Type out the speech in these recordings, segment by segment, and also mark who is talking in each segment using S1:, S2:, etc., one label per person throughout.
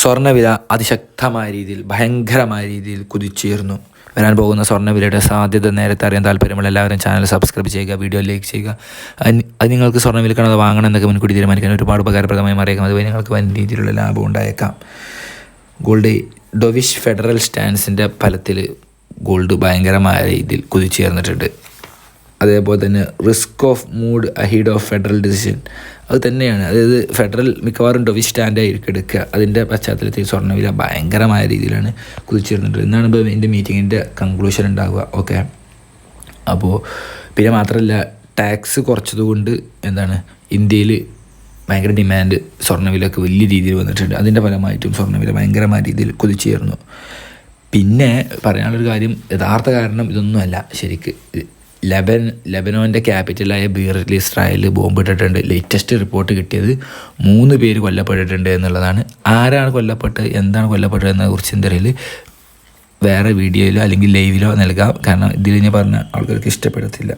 S1: സ്വർണവില അതിശക്തമായ രീതിയിൽ ഭയങ്കരമായ രീതിയിൽ കുതിച്ചുയർന്നു. വരാൻ പോകുന്ന സ്വർണവിലയുടെ സാധ്യത നേരത്തെ അറിയാൻ താല്പര്യമുള്ള എല്ലാവരും ചാനൽ സബ്സ്ക്രൈബ് ചെയ്യുക വീഡിയോ ലൈക്ക് ചെയ്യുക. അത് നിങ്ങൾക്ക് സ്വർണം വാങ്ങണം എന്നൊക്കെ മുൻകൂട്ടി തീരുമാനിക്കാൻ ഒരുപാട് ഉപകാരപ്രദമായി അറിയാം അതുവഴി നിങ്ങൾക്ക് വലിയ രീതിയിലുള്ള ലാഭം ഉണ്ടായേക്കാം. ഗോൾഡ് ഡൊവിഷ് ഫെഡറൽ സ്റ്റാൻസിന്റെ ഫലത്തിൽ ഗോൾഡ് ഭയങ്കരമായ രീതിയിൽ കുതിച്ചുയർന്നിട്ടുണ്ട്. അതേപോലെ തന്നെ risk off mood ahead of federal decision അത് തന്നെയാണ്. അതായത് ഫെഡറൽ മിക്കവാറും ഡൊവി സ്റ്റാൻഡായിരിക്കും എടുക്കുക. അതിന്റെ പശ്ചാത്തലത്തിൽ സ്വർണവില ഭയങ്കരമായ രീതിയിലാണ് കുതിച്ചിരുന്നത്. എന്നാണ് ഇപ്പോൾ എന്റെ മീറ്റിങ്ങിന്റെ കൺക്ലൂഷൻ ഉണ്ടാവുക. ഓക്കെ അപ്പോൾ പിന്നെ മാത്രമല്ല ടാക്സ് കുറച്ചതുകൊണ്ട് എന്താണ് ഇന്ത്യയിൽ ഭയങ്കര ഡിമാൻഡ് സ്വർണവിലക്ക് വലിയ രീതിയിൽ വന്നിട്ടുണ്ട്. അതിന്റെ ഫലമായിട്ടും സ്വർണവില ഭയങ്കരമായ രീതിയിൽ കുതിച്ചുയർന്നു പിന്നെ പറയാനുള്ളൊരു കാര്യം യഥാർത്ഥ കാരണം ഇതൊന്നുമല്ല. ശരിക്ക് ലെബൻ ലെബനോന്റെ ക്യാപിറ്റലായ ബീറിൽ ഇസ്രായേലിൽ ബോംബിട്ടിട്ടുണ്ട് ലേറ്റസ്റ്റ് റിപ്പോർട്ട് കിട്ടിയത് മൂന്ന് പേര് കൊല്ലപ്പെട്ടിട്ടുണ്ട് എന്നുള്ളതാണ്. ആരാണ് കൊല്ലപ്പെട്ടത്? എന്താണ് കൊല്ലപ്പെട്ടത് എന്നതിനെ കുറിച്ച് എന്തറിയിൽ വേറെ വീഡിയോയിലോ അല്ലെങ്കിൽ ലൈവിലോ നൽകാം. കാരണം ഇതിൽ ഞാൻ പറഞ്ഞ ആൾക്കാർക്ക് ഇഷ്ടപ്പെടത്തില്ല.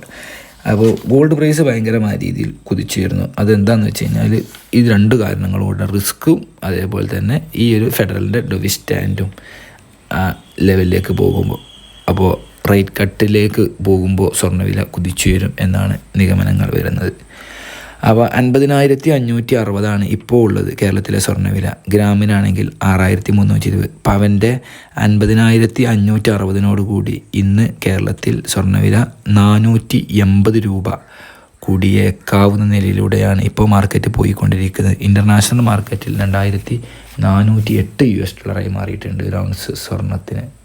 S1: അപ്പോൾ ഗോൾഡ് പ്രൈസ് ഭയങ്കരമായ രീതിയിൽ കുതിച്ചുയർന്നു അതെന്താണെന്ന് വെച്ച് കഴിഞ്ഞാൽ ഇത് രണ്ട് കാരണങ്ങളോടെ റിസ്ക്കും അതേപോലെ തന്നെ ഈ ഒരു ഫെഡറലിന്റെ ഡൊവി സ്റ്റാൻഡും ലെവലിലേക്ക് പോകുമ്പോൾ അപ്പോൾ റേറ്റ് കട്ടിലേക്ക് പോകുമ്പോൾ സ്വർണവില കുതിച്ചുയരും എന്നാണ് നിഗമനങ്ങൾ വരുന്നത്. അപ്പോൾ അൻപതിനായിരത്തി അഞ്ഞൂറ്റി അറുപതാണ് ഇപ്പോൾ ഉള്ളത് കേരളത്തിലെ സ്വർണവില. ഗ്രാമിനാണെങ്കിൽ ആറായിരത്തി മുന്നൂറ്റി ഇരുപത് പവന്റെ അൻപതിനായിരത്തി അഞ്ഞൂറ്റി അറുപതിനോട് കൂടി ഇന്ന് കേരളത്തിൽ സ്വർണവില നാനൂറ്റി എൺപത് രൂപ കൂടിയേക്കാവുന്ന നിലയിലൂടെയാണ് ഇപ്പോൾ മാർക്കറ്റ് പോയിക്കൊണ്ടിരിക്കുന്നത്. ഇന്റർനാഷണൽ മാർക്കറ്റിൽ രണ്ടായിരത്തി നാനൂറ്റി എട്ട് യു എസ് ഡോളറായി മാറിയിട്ടുണ്ട് ഒരു ഔൺസ് സ്വർണത്തിന്.